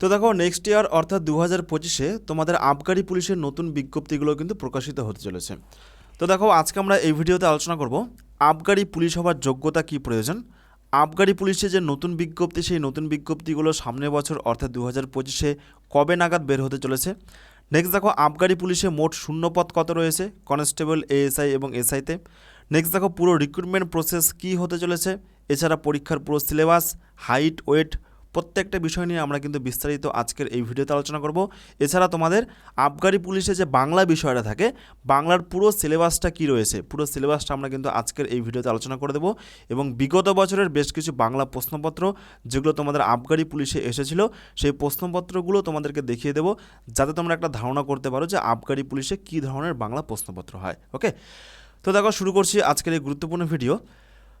তো দেখো next year অর্থাৎ দু হাজার পঁচিশে তোমাদের আবগারি পুলিশের নতুন বিজ্ঞপ্তিগুলো কিন্তু প্রকাশিত হতে চলেছে। তো দেখো, আজকে আমরা এই ভিডিওতে আলোচনা করব আবগারি পুলিশ হওয়ার যোগ্যতা কী প্রয়োজন? আবগারি পুলিশে যে নতুন বিজ্ঞপ্তি, সেই নতুন বিজ্ঞপ্তিগুলো সামনের বছর অর্থাৎ দু হাজার পঁচিশে কবে নাগাদ বের হতে চলেছে? নেক্সট দেখো, আবগারি পুলিশে মোট শূন্যপদ কত রয়েছে? কনস্টেবল এএসআই এবং এসআইতে নেক্সট দেখো, পুরো রিক্রুটমেন্ট প্রসেস কী হতে চলেছে? এছাড়া পরীক্ষার পুরো সিলেবাস হাইট ওয়েট প্রত্যেকটা বিষয় নিয়ে আমরা কিন্তু বিস্তারিত আজকের এই ভিডিওতে আলোচনা করব। এছাড়া তোমাদের আবগারি পুলিশে যে বাংলা বিষয়টা থাকে, বাংলার পুরো সিলেবাসটা কি রয়েছে, পুরো সিলেবাসটা আমরা কিন্তু আজকের এই ভিডিওতে আলোচনা করে দেবো এবং বিগত বছরের বেশ কিছু বাংলা প্রশ্নপত্র যেগুলো তোমাদের আবগারি পুলিশে এসেছিল, সেই প্রশ্নপত্রগুলো তোমাদেরকে দেখিয়ে দেবো যাতে তোমরা একটা ধারণা করতে পারো যে আবগারি পুলিশে কী ধরনের বাংলা প্রশ্নপত্র হয় ওকে তো দেখো, শুরু করছি আজকের এই গুরুত্বপূর্ণ ভিডিও।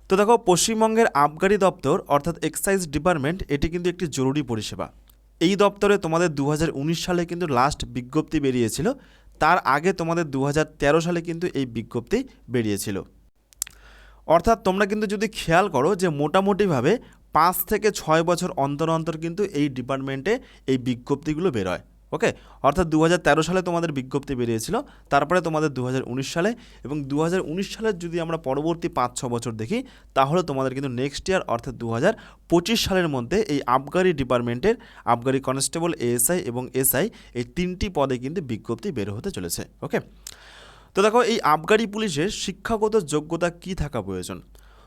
তো দেখো, পশ্চিমবঙ্গের আবগারি দপ্তর, অর্থাৎ এক্সাইজ ডিপার্টমেন্ট এটি কিন্তু একটি জরুরি পরিষেবা। এই দপ্তরে তোমাদের দু হাজার উনিশ সালে কিন্তু লাস্ট বিজ্ঞপ্তি বেরিয়েছিল। তার আগে তোমাদের দু হাজার তেরো সালে কিন্তু এই বিজ্ঞপ্তি বেরিয়েছিল। অর্থাৎ তোমরা কিন্তু যদি খেয়াল করো যে মোটামুটিভাবে পাঁচ থেকে ছয় বছর অন্তর অন্তর কিন্তু এই ডিপার্টমেন্টে এই বিজ্ঞপ্তিগুলো বেরোয়। ওকে অর্থাৎ দু হাজার তেরো সালে তোমাদের বিজ্ঞপ্তি বেরিয়েছিল, তারপরে তোমাদের দু হাজার উনিশ সালে এবং দু হাজার উনিশ সালের যদি আমরা পরবর্তী পাঁচ, ছ বছর দেখি, তাহলে তোমাদের কিন্তু নেক্সট ইয়ার অর্থাৎ দু হাজার পঁচিশ সালের মধ্যে এই আবগারি ডিপার্টমেন্টের, আবগারি কনস্টেবল এএসআই এবং এসআই এই তিনটি পদে কিন্তু বিজ্ঞপ্তি বের হতে চলেছে। ওকে তো দেখো, এই আবগারি পুলিশের শিক্ষাগত যোগ্যতা কী থাকা প্রয়োজন?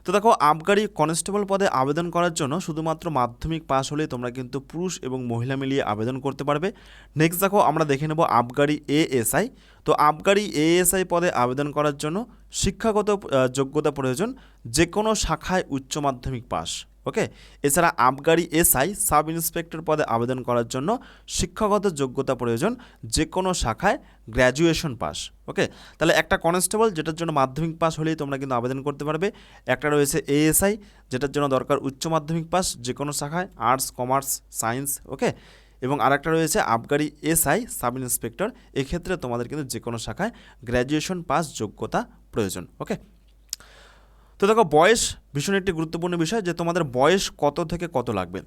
তো দেখো, আবগারি কনস্টেবল পদে আবেদন করার জন্য শুধুমাত্র মাধ্যমিক পাস হলে তোমরা কিন্তু পুরুষ এবং মহিলা মিলিয়ে আবেদন করতে পারবে। নেক্সট দেখো, আমরা দেখে নেব আবগারি এএসআই। তো আবগারি এএসআই পদে আবেদন করার জন্য শিক্ষাগত যোগ্যতা প্রয়োজন যে কোনো শাখায় উচ্চ মাধ্যমিক পাস ওকে এছাড়া আবগারি এসআই, সাব ইন্সপেক্টর পদে আবেদন করার জন্য শিক্ষাগত যোগ্যতা প্রয়োজন যে কোনো শাখায় গ্র্যাজুয়েশন পাস। ওকে তাহলে একটা কনস্টেবল যেটার জন্য মাধ্যমিক পাস হলেই তোমরা কিন্তু আবেদন করতে পারবে। একটা রয়েছে এএসআই, যেটার জন্য দরকার উচ্চ মাধ্যমিক পাস যে কোনো শাখায়, আর্টস, কমার্স, সায়েন্স ওকে এবং আরেকটা রয়েছে আবগারি এসআই, সাব ইন্সপেক্টর। এক্ষেত্রে তোমাদের কিন্তু যে কোনো শাখায় গ্র্যাজুয়েশন পাস যোগ্যতা প্রয়োজন ওকে তো দেখো বয়স ভীষণ একটি গুরুত্বপূর্ণ বিষয় যে তোমাদের বয়স কত থেকে কত লাগবে।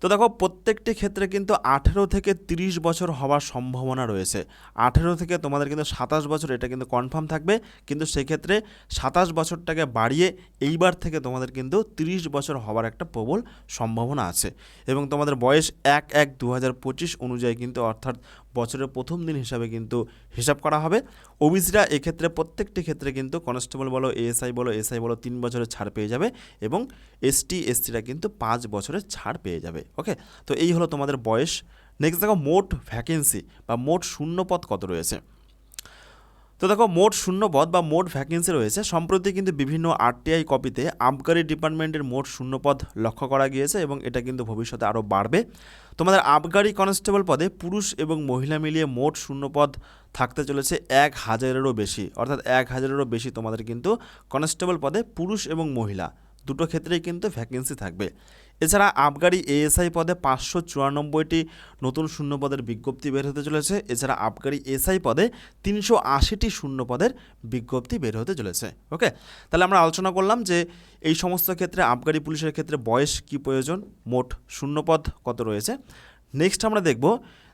তো দেখো, প্রত্যেকটি ক্ষেত্রে কিন্তু আঠেরো থেকে তিরিশ বছর হওয়ার সম্ভাবনা রয়েছে। আঠেরো থেকে তোমাদের কিন্তু সাতাশ বছর, এটা কিন্তু কনফার্ম থাকবে। কিন্তু সেক্ষেত্রে সাতাশ বছরটাকে বাড়িয়ে এইবার থেকে তোমাদের কিন্তু তিরিশ বছর হওয়ার একটা প্রবল সম্ভাবনা আছে। এবং তোমাদের বয়স এক এক দু অনুযায়ী কিন্তু অর্থাৎ বছরের প্রথম দিন হিসাবে কিন্তু হিসাব করা হবে। ওবিসিরা এক্ষেত্রে প্রত্যেকটি ক্ষেত্রে কিন্তু কনস্টেবল বলো এএসআই বলো এসআই বলো, তিন বছরের ছাড় পেয়ে যাবে এবং এসটি এসসিরা কিন্তু পাঁচ বছরের ছাড় পেয়ে যাবে। ওকে তো এই হলো তোমাদের বয়স। নেক্সট দেখো, মোট ভ্যাকেন্সি বা মোট শূন্যপদ কত রয়েছে? তো দেখো, মোট শূন্যপদ বা মোট ভ্যাকেন্সি রয়েছে। সম্প্রতি কিন্তু বিভিন্ন আরটিআই কপিতে আবগারি ডিপার্টমেন্টের মোট শূন্যপদ লক্ষ্য করা গিয়েছে এবং এটা কিন্তু ভবিষ্যতে আরও বাড়বে। তোমাদের আবগারি কনস্টেবল পদে পুরুষ এবং মহিলা মিলিয়ে মোট শূন্যপদ থাকতে চলেছে এক হাজারেরও বেশি। অর্থাৎ এক হাজারেরও বেশি তোমাদের কিন্তু কনস্টেবল পদে পুরুষ এবং মহিলা। দুটো ক্ষেত্রেই কিন্তু ভ্যাকেন্সি থাকবে। এছাড়া আবগারি এএসআই পদে পাঁচশো চুরানব্বইটি নতুন শূন্যপদের বিজ্ঞপ্তি বের হতে চলেছে। এছাড়া আবগারি এসআই পদে তিনশো আশিটি শূন্যপদের বিজ্ঞপ্তি বের হতে চলেছে। ওকে? তাহলে আমরা আলোচনা করলাম যে এই সমস্ত ক্ষেত্রে আবগারি পুলিশের ক্ষেত্রে বয়স কি প্রয়োজন? মোট শূন্যপদ কত রয়েছে? নেক্সট আমরা দেখব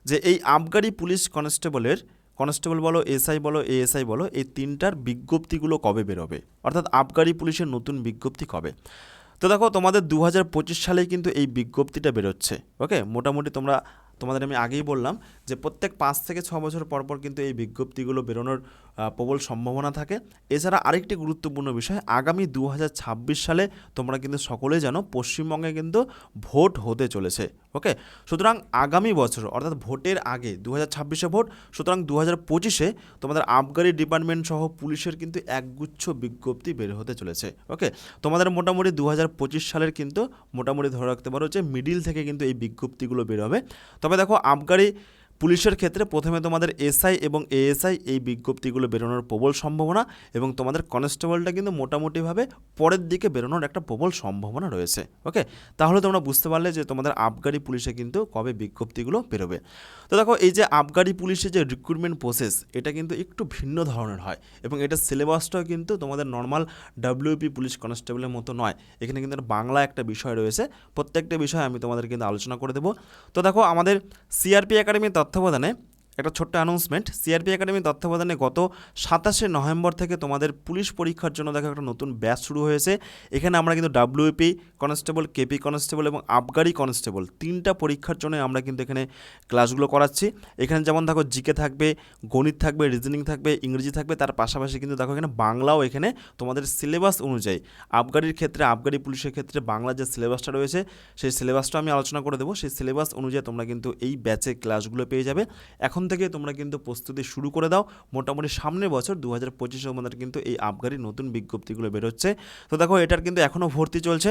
যে এই আবগারি পুলিশ কনস্টেবলের, কনস্টেবল বলো এসআই বলো, এএসআই বলো, এই তিনটার বিজ্ঞপ্তিগুলো কবে বেরোবে? অর্থাৎ আবগারি পুলিশের নতুন বিজ্ঞপ্তি কবে? তো দেখো তোমাদের দু সালে কিন্তু এই বিজ্ঞপ্তিটা বেরোচ্ছে ওকে মোটামুটি তোমরা তোমাদের আমি আগেই বললাম যে প্রত্যেক পাঁচ থেকে ছ বছর পর পর কিন্তু এই বিজ্ঞপ্তিগুলো বেরোনোর প্রবল সম্ভাবনা থাকে। এছাড়া আরেকটি গুরুত্বপূর্ণ বিষয়, আগামী দু হাজার ছাব্বিশ সালে তোমরা কিন্তু সকলেই জানো পশ্চিমবঙ্গে কিন্তু ভোট হতে চলেছে, ওকে? সুতরাং আগামী বছর, অর্থাৎ ভোটের আগে দু হাজার ছাব্বিশে ভোট, সুতরাং দু হাজার পঁচিশে তোমাদের আবগারি ডিপার্টমেন্ট সহ পুলিশের কিন্তু একগুচ্ছ বিজ্ঞপ্তি বের হতে চলেছে, ওকে? তোমাদের মোটামুটি দু হাজার পঁচিশ সালের কিন্তু মোটামুটি ধরে রাখতে পারো যে মিডিল থেকে কিন্তু এই বিজ্ঞপ্তিগুলো বের হবে তবে দেখো আবগারি পুলিশের ক্ষেত্রে প্রথমে তোমাদের এসআই এবং এএসআই এই বিজ্ঞপ্তিগুলো বেরোনোর প্রবল সম্ভাবনা এবং তোমাদের কনস্টেবলটা কিন্তু মোটামুটিভাবে পরের দিকে বেরোনোর একটা প্রবল সম্ভাবনা রয়েছে, ওকে? তাহলে তোমরা বুঝতে পারলে যে তোমাদের আবগারি পুলিশে কিন্তু কবে বিজ্ঞপ্তিগুলো বেরোবে। তো দেখো, এই যে আবগারি পুলিশের যে রিক্রুটমেন্ট প্রসেস এটা কিন্তু একটু ভিন্ন ধরনের হয় এবং এটা সিলেবাসটাও কিন্তু তোমাদের নর্মাল ডাব্লিউপি পুলিশ কনস্টেবলের মতো নয়। এখানে কিন্তু বাংলা একটা বিষয় রয়েছে। প্রত্যেকটা বিষয় আমি তোমাদের কিন্তু আলোচনা করে দেবো। তো দেখো, আমাদের সিআরপি একাডেমির তত্ত্বাবধানে একটা ছোট্ট অ্যানাউন্সমেন্ট সিআরপি একাডেমির তত্ত্বাবধানে গত সাতাশে নভেম্বর থেকে তোমাদের পুলিশ পরীক্ষার জন্য দেখো একটা নতুন ব্যাচ শুরু হয়েছে। এখানে আমরা কিন্তু ডাব্লিউপি কনস্টেবল কেপি কনস্টেবল এবং আবগারি কনস্টেবল তিনটা পরীক্ষার জন্য আমরা কিন্তু এখানে ক্লাসগুলো করাচ্ছি। এখানে যেমন দেখো জিকে থাকবে, গণিত থাকবে রিজনিং থাকবে, ইংরেজি থাকবে, তার পাশাপাশি কিন্তু দেখো এখানে বাংলাও এখানে তোমাদের সিলেবাস অনুযায়ী, আবগারির ক্ষেত্রে, আবগারি পুলিশের ক্ষেত্রে বাংলা যে সিলেবাসটা রয়েছে, সেই সিলেবাসটা আমি আলোচনা করে দেবো। সেই সিলেবাস অনুযায়ী তোমরা কিন্তু এই ব্যাচে ক্লাসগুলো পেয়ে যাবে। এখন থেকে তোমরা কিন্তু প্রস্তুতি শুরু করে দাও। মোটামুটি সামনের বছর দু হাজার পঁচিশের মধ্যে কিন্তু এই আবগারির নতুন বিজ্ঞপ্তিগুলো বেরোচ্ছে। তো দেখো, এটার কিন্তু এখনও ভর্তি চলছে।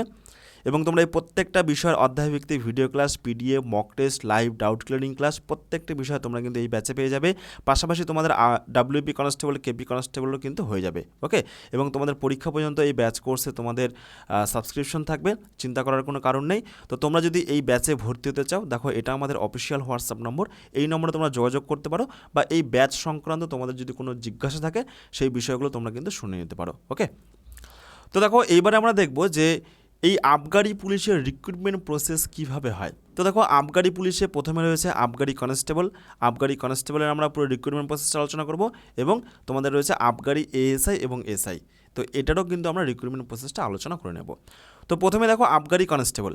এবং তোমরা এই প্রত্যেকটা বিষয়ের অধ্যায়ভিত্তিক video class PDF mock test live doubt clearing class প্রত্যেকটা বিষয় তোমরা কিন্তু এই ব্যাচে পেয়ে যাবে। পাশাপাশি তোমাদের ডাব্লিউপি কনস্টেবল কেপি কনস্টেবলও কিন্তু হয়ে যাবে ওকে এবং তোমাদের পরীক্ষা পর্যন্ত এই ব্যাচ কোর্সে তোমাদের সাবস্ক্রিপশন থাকবে, চিন্তা করার কোনো কারণ নেই। তো তোমরা যদি এই ব্যাচে ভর্তি হতে চাও, দেখো এটা আমাদের অফিসিয়াল হোয়াটসঅ্যাপ নম্বর এই নম্বরে তোমরা যোগাযোগ করতে পারো বা এই ব্যাচ সংক্রান্ত তোমাদের যদি কোনো জিজ্ঞাসা থাকে, সেই বিষয়গুলো তোমরা কিন্তু শুনে নিতে পারো ওকে তো দেখো, এইবারে আমরা দেখব যে এই আবগারি পুলিশের রিক্রুটমেন্ট প্রসেস কীভাবে হয়? তো দেখো, আবগারি পুলিশে প্রথমে রয়েছে আবগারি কনস্টেবল আবগারি কনস্টেবলের আমরা পুরো রিক্রুটমেন্ট প্রসেসটা আলোচনা করব এবং তোমাদের রয়েছে আবগারি এএসআই এবং এসআই তো এটারও কিন্তু আমরা রিক্রুটমেন্ট প্রসেসটা আলোচনা করে নেব। তো প্রথমে দেখো, আবগারি কনস্টেবল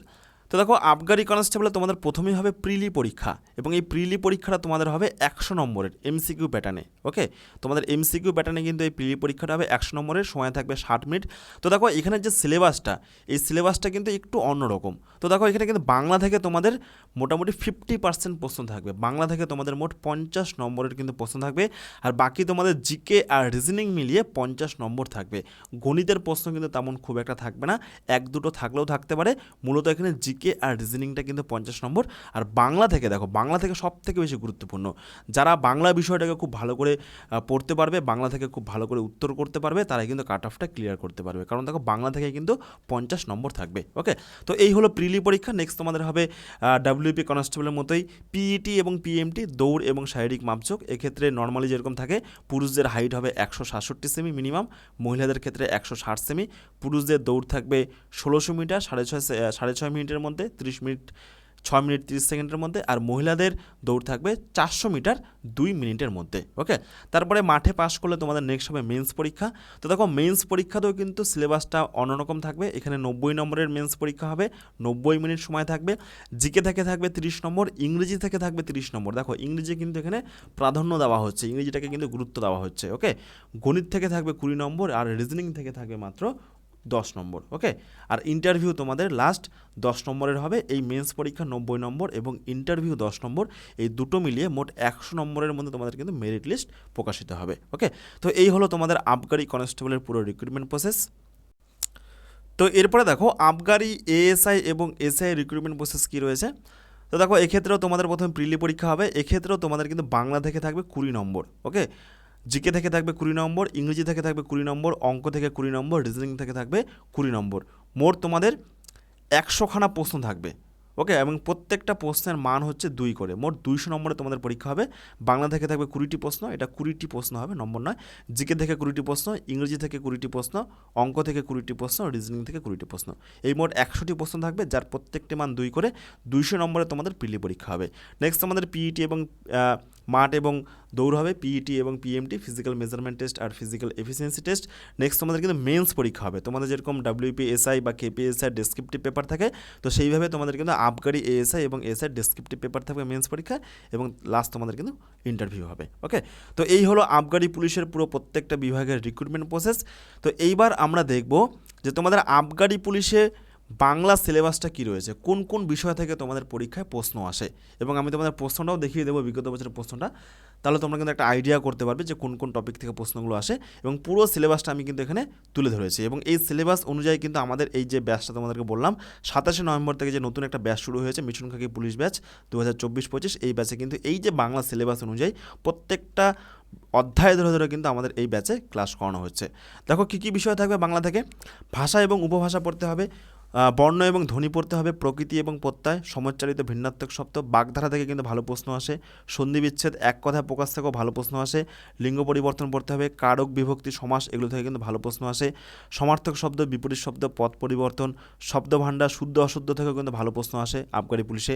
তো দেখো, আবগারি কনস্টেবলে তোমাদের প্রথমেই হবে প্রিলি পরীক্ষা এবং এই প্রিলি পরীক্ষাটা তোমাদের হবে একশো নম্বরের এমসিকিউ প্যাটার্নে ওকে তোমাদের এমসিকিউ প্যাটার্নে কিন্তু এই প্রিলি পরীক্ষাটা হবে একশো নম্বরের, সময় থাকবে ষাট মিনিট। তো দেখো, এখানে যে সিলেবাসটা এই সিলেবাসটা কিন্তু একটু অন্যরকম। তো দেখো, এখানে কিন্তু বাংলা থেকে তোমাদের মোটামুটি ফিফটি পার্সেন্ট প্রশ্ন থাকবে। বাংলা থেকে তোমাদের মোট পঞ্চাশ নম্বরের কিন্তু প্রশ্ন থাকবে আর বাকি তোমাদের জিকে আর রিজনিং মিলিয়ে পঞ্চাশ নম্বর থাকবে। গণিতের প্রশ্ন কিন্তু তেমন খুব একটা থাকবে না। এক দুটো থাকলেও থাকতে পারে। মূলত এখানে জিকে আর রিজনিংটা কিন্তু পঞ্চাশ নম্বর। আর বাংলা থেকে দেখো, বাংলা থেকে সব থেকে বেশি গুরুত্বপূর্ণ। যারা বাংলা বিষয়টাকে খুব ভালো করে পড়তে পারবে, বাংলা থেকে খুব ভালো করে উত্তর করতে পারবে, তারাই কিন্তু কাট অফটা ক্লিয়ার করতে পারবে। কারণ দেখো, বাংলা থেকে কিন্তু পঞ্চাশ নম্বর থাকবে ওকে তো এই হলো প্রিলি পরীক্ষা নেক্সট তোমাদের হবে ডাব্লিউপি কনস্টেবলের মতোই পিইটি এবং পিএমটি দৌড় এবং শারীরিক মাপযোগ এক্ষেত্রে নর্মালি যেরকম থাকে, পুরুষদের হাইট হবে একশো সাতষট্টি সেমি মিনিমাম মহিলাদের ক্ষেত্রে একশো ষাট সেমি পুরুষদের দৌড় থাকবে ষোলোশো মিটার, সাড়ে ছয় সাড়ে ছয় মিনিটের মধ্যে তিরিশ মিনিট, ছয় মিনিট তিরিশ সেকেন্ডের মধ্যে আর মহিলাদের দৌড় থাকবে চারশো মিটার দুই মিনিটের মধ্যে ওকে তারপরে মাঠে পাশ করলে তোমাদের নেক্সট হবে মেন্স পরীক্ষা। তো দেখো মেন্স পরীক্ষাতেও কিন্তু সিলেবাসটা অন্যরকম থাকবে। এখানে নব্বই নম্বরের মেন্স পরীক্ষা হবে, নব্বই মিনিট সময় থাকবে। জিকে থেকে থাকবে তিরিশ নম্বর, ইংরেজি থেকে থাকবে তিরিশ নম্বর। দেখো ইংরেজি কিন্তু এখানে প্রাধান্য দেওয়া হচ্ছে, ইংরেজিটাকে কিন্তু গুরুত্ব দেওয়া হচ্ছে ওকে গণিত থেকে থাকবে কুড়ি নম্বর আর রিজনিং থেকে থাকবে মাত্র দশ নম্বর ওকে আর ইন্টারভিউ তোমাদের লাস্ট দশ নম্বরের হবে, এই মেন্স পরীক্ষা নব্বই নম্বর এবং ইন্টারভিউ দশ নম্বর, এই দুটো মিলিয়ে মোট একশো নম্বরের মধ্যে তোমাদের কিন্তু মেরিট লিস্ট প্রকাশিত হবে ওকে তো এই হলো তোমাদের আবগারি কনস্টেবলের পুরো রিক্রুটমেন্ট প্রসেস তো এরপরে দেখো, আবগারি এএসআই এবং এসআই রিক্রুটমেন্ট প্রসেস কী রয়েছে? তো দেখো, এক্ষেত্রেও তোমাদের প্রথমে প্রিলি পরীক্ষা হবে, এক্ষেত্রেও তোমাদের কিন্তু বাংলা থেকে থাকবে কুড়ি নম্বর ওকে জিকে থেকে থাকবে কুড়ি নম্বর, ইংরেজি থেকে থাকবে কুড়ি নম্বর, অঙ্ক থেকে কুড়ি নম্বর, রিজনিং থেকে থাকবে কুড়ি নম্বর। মোট তোমাদের একশোখানা প্রশ্ন থাকবে, ওকে? এবং প্রত্যেকটা প্রশ্নের মান হচ্ছে দুই করে। মোট দুইশো নম্বরে তোমাদের পরীক্ষা হবে। বাংলা থেকে থাকবে কুড়িটি প্রশ্ন, এটা কুড়িটি প্রশ্ন হবে, নম্বর নয়। জিকে থেকে কুড়িটি প্রশ্ন, ইংরেজি থেকে কুড়িটি প্রশ্ন, অঙ্ক থেকে কুড়িটি প্রশ্ন, রিজনিং থেকে কুড়িটি প্রশ্ন। এই মোট একশোটি প্রশ্ন থাকবে, যার প্রত্যেকটি মান দুই করে। দুইশো নম্বরে তোমাদের পিলি পরীক্ষা হবে। নেক্সট তোমাদের পিইটি এবং মাঠ এবং দৌড় হবে পিইটি এবং পিএমটি ফিজিক্যাল মেজারমেন্ট টেস্ট আর ফিজিক্যাল এফিসিয়েন্সি টেস্ট নেক্সট তোমাদের কিন্তু মেন্স পরীক্ষা হবে। তোমাদের যেরকম ডাব্লিউপি এসআই বা কেপিএসআই ডেসক্রিপটিভ পেপার থাকে, তো সেইভাবে তোমাদের কিন্তু আবগারি এএসআই এবং এসআই ডেসক্রিপটিভ পেপার থাকবে মেন্স পরীক্ষা এবং লাস্ট তোমাদের কিন্তু ইন্টারভিউ হবে। ওকে তো এই হলো আবগারি পুলিশের পুরো প্রত্যেকটা বিভাগের রিক্রুটমেন্ট প্রসেস তো এইবার আমরা দেখব যে তোমাদের আবগারি পুলিশে বাংলা সিলেবাসটা কি রয়েছে? কোন কোন বিষয় থেকে তোমাদের পরীক্ষায় প্রশ্ন আসে? এবং আমি তোমাদের প্রশ্নটাও দেখিয়ে দেবো বিগত বছরের প্রশ্নটা। তাহলে তোমরা কিন্তু একটা আইডিয়া করতে পারবে যে কোন কোন টপিক থেকে প্রশ্নগুলো আসে। এবং পুরো সিলেবাসটা আমি কিন্তু এখানে তুলে ধরেছি। এবং এই সিলেবাস অনুযায়ী কিন্তু আমাদের এই যে ব্যাচটা তোমাদেরকে বললাম, সাতাশে নভেম্বর থেকে যে নতুন একটা ব্যাচ শুরু হয়েছে মিশন খাকি পুলিশ ব্যাচ দু হাজার চব্বিশ পঁচিশ, এই ব্যাচে কিন্তু এই যে বাংলা সিলেবাস অনুযায়ী প্রত্যেকটা অধ্যায় ধরে ধরে কিন্তু আমাদের এই ব্যাচে ক্লাস করানো হচ্ছে। দেখো কী কী বিষয় থাকবে বাংলা থেকে? ভাষা এবং উপভাষা পড়তে হবে। বর্ণ এবং ধ্বনি পড়তে হবে, প্রকৃতি এবং প্রত্যয়, সমচ্চারিত ভিন্নাত্মক শব্দ। বাগধারা থেকে কিন্তু ভালো প্রশ্ন আসে। সন্ধি বিচ্ছেদ এক কথায় প্রকাশ থেকেও ভালো প্রশ্ন আসে। লিঙ্গ পরিবর্তন পড়তে হবে, কারক, বিভক্তি, সমাস এগুলো থেকে কিন্তু ভালো প্রশ্ন আসে। সমার্থক শব্দ, বিপরীত শব্দ, পথ পরিবর্তন শব্দ ভাণ্ডার শুদ্ধ অশুদ্ধ থেকেও কিন্তু ভালো প্রশ্ন আসে আবগারি পুলিশে।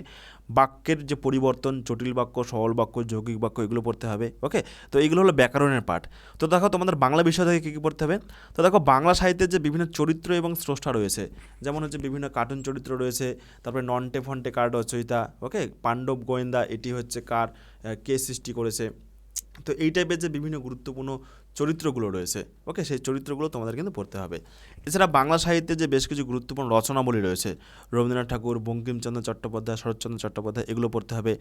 বাক্যের যে পরিবর্তন, জটিল বাক্য, সরল বাক্য, যৌগিক বাক্য, এগুলো পড়তে হবে ওকে তো এইগুলো হলো ব্যাকরণের পাঠ। তো দেখো তোমাদের বাংলা বিষয় থেকে কী কী পড়তে হবে? তো দেখো বাংলা সাহিত্যের যে বিভিন্ন চরিত্র এবং স্রষ্টা রয়েছে, যেমন হচ্ছে বিভিন্ন কার্টুন চরিত্র রয়েছে। তারপরে নন্টে ফন্টে কার রচয়িতা ওকে পাণ্ডব গোয়েন্দা, এটি হচ্ছে কার কে সৃষ্টি করেছে। তো এই টাইপের যে বিভিন্ন গুরুত্বপূর্ণ চরিত্রগুলো রয়েছে ওকে সেই চরিত্রগুলো তোমাদের কিন্তু পড়তে হবে। এছাড়া বাংলা সাহিত্যে যে বেশ কিছু গুরুত্বপূর্ণ রচনাবলী রয়েছে, রবীন্দ্রনাথ ঠাকুর, বঙ্কিমচন্দ্র চট্টোপাধ্যায়, শরৎচন্দ্র চট্টোপাধ্যায়, এগুলো পড়তে হবে।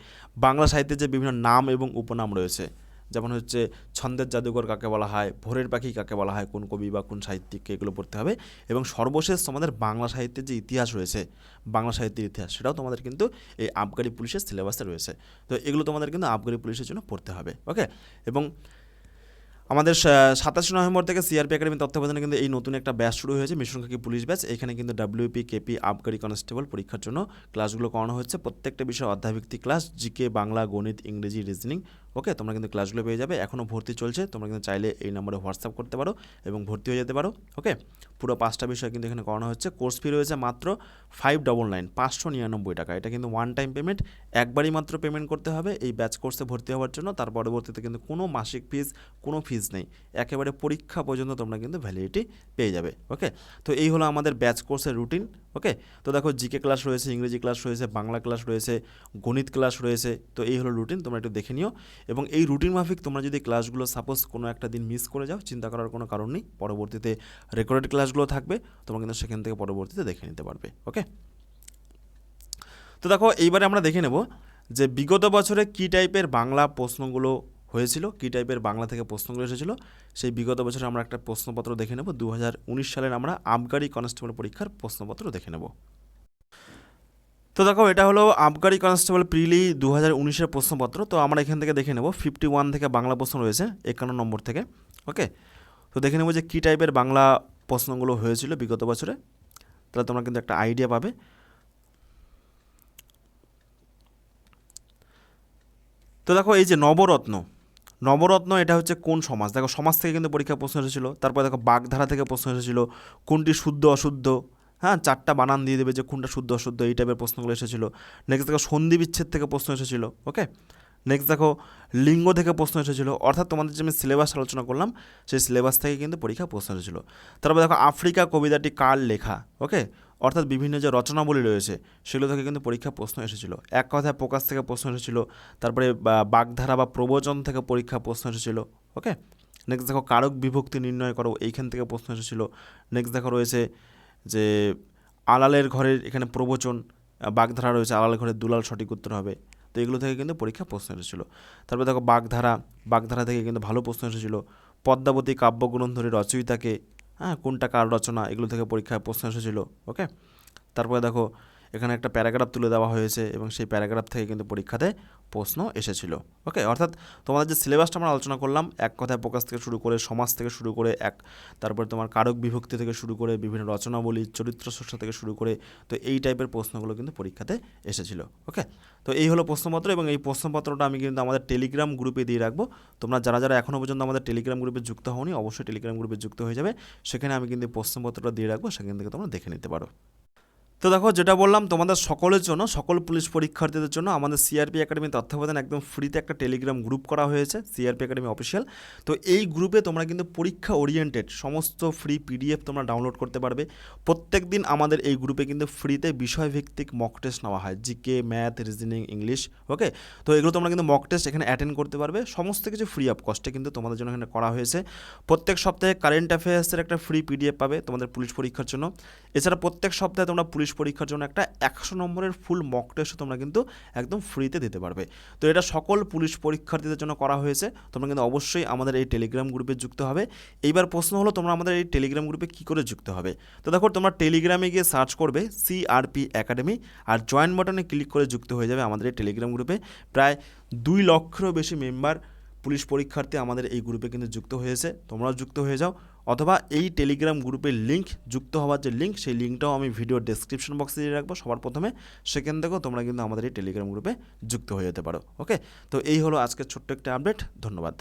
বাংলা সাহিত্যে যে বিভিন্ন নাম এবং উপনাম রয়েছে যেমন হচ্ছে ছন্দের জাদুঘর কাকে বলা হয়, ভোরের পাখি কাকে বলা হয়, কোন কবি বা কোন সাহিত্যিককে এগুলো পড়তে হবে এবং সর্বশেষ তোমাদের বাংলা সাহিত্যের যে ইতিহাস রয়েছে, বাংলা সাহিত্যের ইতিহাস, সেটাও তোমাদের কিন্তু এই আবগারি পুলিশের সিলেবাসে রয়েছে। তো এগুলো তোমাদের কিন্তু আবগারি পুলিশের জন্য পড়তে হবে, ওকে? এবং আমাদের সাতাশে নভেম্বর থেকে সিআরপি একাডেমি তত্ত্বাবধানে কিন্তু এই নতুন একটা ব্যাচ শুরু হয়েছে, মিশন খাকি পুলিশ ব্যাচ। এখানে কিন্তু ডাব্লিউপি কেপি আবগারি কনস্টেবল পরীক্ষার জন্য ক্লাসগুলো করানো হচ্ছে। প্রত্যেকটা বিষয় অধ্যায়ভিত্তিক ক্লাস, জিকে, বাংলা, গণিত, ইংরেজি, রিজনিং ওকে, তোমরা কিন্তু ক্লাসগুলো পেয়ে যাবে। এখনও ভর্তি চলছে, তোমরা কিন্তু চাইলে এই নম্বরে হোয়াটসঅ্যাপ করতে পারো এবং ভর্তি হয়ে যেতে পারো, ওকে? পুরো পাঁচটা বিষয় কিন্তু এখানে করানো হচ্ছে। কোর্স ফি রয়েছে মাত্র ফাইভ ডবল নাইন পাঁচশো নিরানব্বই টাকা। এটা কিন্তু ওয়ান টাইম পেমেন্ট একবারই মাত্র পেমেন্ট করতে হবে। এই ব্যাচ কোর্সে ভর্তি হওয়ার জন্য তার পরবর্তীতে কিন্তু কোনো মাসিক ফিস কোনো ফিস নেই। একেবারে পরীক্ষা পর্যন্ত তোমরা কিন্তু ভ্যালিডিটি পেয়ে যাবে, ওকে? তো এই হলো আমাদের ব্যাচ কোর্সের রুটিন ওকে তো দেখো জিকে ক্লাস রয়েছে, ইংরেজি ক্লাস রয়েছে, বাংলা ক্লাস রয়েছে, গণিত ক্লাস রয়েছে, তো এই হলো রুটিন তোমরা একটু দেখে নিও। এবং এই রুটিন মাফিক তোমরা যদি ক্লাসগুলো সাপোজ কোনো একটা দিন মিস করে যাও, চিন্তা করার কোনো কারণ নেই, পরবর্তীতে রেকর্ডেড ক্লাসগুলো থাকবে, তোমরা কিন্তু সেখান থেকে পরবর্তীতে দেখে নিতে পারবে ওকে তো দেখো, এইবারে আমরা দেখে নেব যে বিগত বছরে কী টাইপের বাংলা প্রশ্নগুলো হয়েছিল, কী টাইপের বাংলা থেকে প্রশ্নগুলো এসেছিল, সেই বিগত বছরে আমরা একটা প্রশ্নপত্র দেখে নেব। দু হাজার উনিশ সালের আমরা আবগারি কনস্টেবল পরীক্ষার প্রশ্নপত্র দেখে নেব। তো দেখো, এটা হলো আবগারি কনস্টেবল প্রিলি দু হাজার উনিশের প্রশ্নপত্র। তো আমরা এখান থেকে দেখে নেব, ফিফটি ওয়ান থেকে বাংলা প্রশ্ন রয়েছে, একান্ন নম্বর থেকে, ওকে? তো দেখে নেব যে কী টাইপের বাংলা প্রশ্নগুলো হয়েছিল বিগত বছরে। তাহলে তোমরা কিন্তু একটা আইডিয়া পাবে। তো দেখো, এই যে নবরত্ন নবরত্ন, এটা হচ্ছে কোন সমাজ? দেখো, সমাজ থেকে কিন্তু পরীক্ষা প্রশ্ন এসেছিল, তারপর দেখো বাগধারা থেকে প্রশ্ন এসেছিল, কোনটি শুদ্ধ অশুদ্ধ? হ্যাঁ চারটা বানান দিয়ে দেবে যে কোনটা শুদ্ধ অশুদ্ধ, এই টাইপের প্রশ্নগুলো এসেছিল। নেক্সট দেখো সন্ধি বিচ্ছেদ থেকে প্রশ্ন এসেছিল ওকে নেক্সট দেখো, লিঙ্গ থেকে প্রশ্ন এসেছিল, অর্থাৎ তোমাদের যে আমি সিলেবাস আলোচনা করলাম, সেই সিলেবাস থেকে কিন্তু পরীক্ষা প্রশ্ন এসেছিল। তারপর দেখো, আফ্রিকা কবিতাটি কার লেখা ওকে অর্থাৎ বিভিন্ন যে রচনাবলী রয়েছে, সেগুলো থেকে কিন্তু পরীক্ষা প্রশ্ন এসেছিল। এক কথায় প্রকাশ থেকে প্রশ্ন এসেছিল, তারপরে বাগধারা বা প্রবচন থেকে পরীক্ষা প্রশ্ন এসেছিল, ওকে? নেক্সট দেখো, কারক বিভক্তি নির্ণয় করো, এইখান থেকে প্রশ্ন এসেছিল। নেক্সট দেখো, রয়েছে যে আলালের ঘরের এখানে প্রবচন বাগধারা রয়েছে, আলালের ঘরের দুলাল সঠিক উত্তর হবে। তো এগুলো থেকে কিন্তু পরীক্ষা প্রশ্ন এসেছিল। তারপরে দেখো, বাগধারা বাগধারা থেকে কিন্তু ভালো প্রশ্ন এসেছিল। পদ্মাবতী কাব্যগ্রন্থের রচয়িতাকে হ্যাঁ কোনটা কার রচনা এগুলো থেকে পরীক্ষায় প্রশ্ন এসেছিল ওকে তারপরে দেখো এখানে একটা প্যারাগ্রাফ তুলে দেওয়া হয়েছে এবং সেই প্যারাগ্রাফ থেকে কিন্তু পরীক্ষাতে প্রশ্ন এসেছিল। ওকে, অর্থাৎ তোমাদের যে সিলেবাসটা আমরা আলোচনা করলাম, এক কথায় প্রকাশ থেকে শুরু করে, সমাজ থেকে শুরু করে, এক তারপরে তোমার কারক বিভক্তি থেকে শুরু করে, বিভিন্ন রচনাবলী, চরিত্র স্রষ্টা থেকে শুরু করে, তো এই টাইপের প্রশ্নগুলো কিন্তু পরীক্ষাতে এসেছিল। ওকে, তো এই হলো প্রশ্নপত্র এবং এই প্রশ্নপত্রটা আমি কিন্তু আমাদের টেলিগ্রাম গ্রুপে দিয়ে রাখব। তোমরা যারা যারা এখনও পর্যন্ত আমাদের টেলিগ্রাম গ্রুপে যুক্ত হওনি, অবশ্যই টেলিগ্রাম গ্রুপে যুক্ত হয়ে যাবে। সেখানে আমি কিন্তু প্রশ্নপত্রটা দিয়ে রাখব, সেখান থেকে তোমরা দেখে নিতে পারো। তো দেখো, যেটা বললাম, তোমাদের সকলের জন্য, সকল পুলিশ পরীক্ষার্থীদের জন্য আমাদের সিআরপি একাডেমি তত্ত্বাবধানে একদম ফ্রিতে একটা টেলিগ্রাম গ্রুপ করা হয়েছে সিআরপি একাডেমি অফিসিয়াল তো এই গ্রুপে তোমরা কিন্তু পরীক্ষা ওরিয়েন্টেড সমস্ত ফ্রি পিডিএফ তোমরা ডাউনলোড করতে পারবে। প্রত্যেক দিন আমাদের এই গ্রুপে কিন্তু ফ্রিতে বিষয়ভিত্তিক মক টেস্ট নেওয়া হয় GK math reasoning English okay তো এগুলো তোমরা কিন্তু মক টেস্ট এখানে অ্যাটেন্ড করতে পারবে। সমস্ত কিছু ফ্রি অফ কস্টে কিন্তু তোমাদের জন্য এখানে করা হয়েছে। প্রত্যেক সপ্তাহে কারেন্ট অ্যাফেয়ার্সের একটা ফ্রি পিডিএফ পাবে তোমাদের পুলিশ পরীক্ষার জন্য। এছাড়া প্রত্যেক সপ্তাহে তোমরা পুলিশ পুলিশ পরীক্ষার জন্য একটা একশো নম্বরের ফুল মক টেস্ট তোমরা কিন্তু একদম ফ্রিতে দিতে পারবে। তো এটা সকল পুলিশ পরীক্ষার্থীদের জন্য করা হয়েছে। তোমরা কিন্তু অবশ্যই আমাদের এই টেলিগ্রাম গ্রুপে যুক্ত হবে। এইবার প্রশ্ন হলো, তোমরা আমাদের এই টেলিগ্রাম গ্রুপে কী করে যুক্ত হবে? তো দেখো, তোমরা টেলিগ্রামে গিয়ে সার্চ করবে সিআরপি একাডেমি আর জয়েন বাটনে ক্লিক করে যুক্ত হয়ে যাবে আমাদের এই টেলিগ্রাম গ্রুপে প্রায় দুই লক্ষেরও বেশি মেম্বার পুলিশ পরীক্ষার্থী আমাদের এই গ্রুপে কিন্তু যুক্ত হয়েছে। তোমরাও যুক্ত হয়ে যাও। অথবা এই টেলিগ্রাম গ্রুপের লিঙ্ক যুক্ত হওয়ার যে লিঙ্ক সেই লিঙ্কটাও আমি ভিডিও ডেসক্রিপশন বক্সে দিয়ে রাখব। সবার প্রথমে সেখান থেকেও তোমরা কিন্তু আমাদের এই টেলিগ্রাম গ্রুপে যুক্ত হয়ে যেতে পারো। ওকে তো এই হলো আজকের ছোট্ট একটা আপডেট ধন্যবাদ।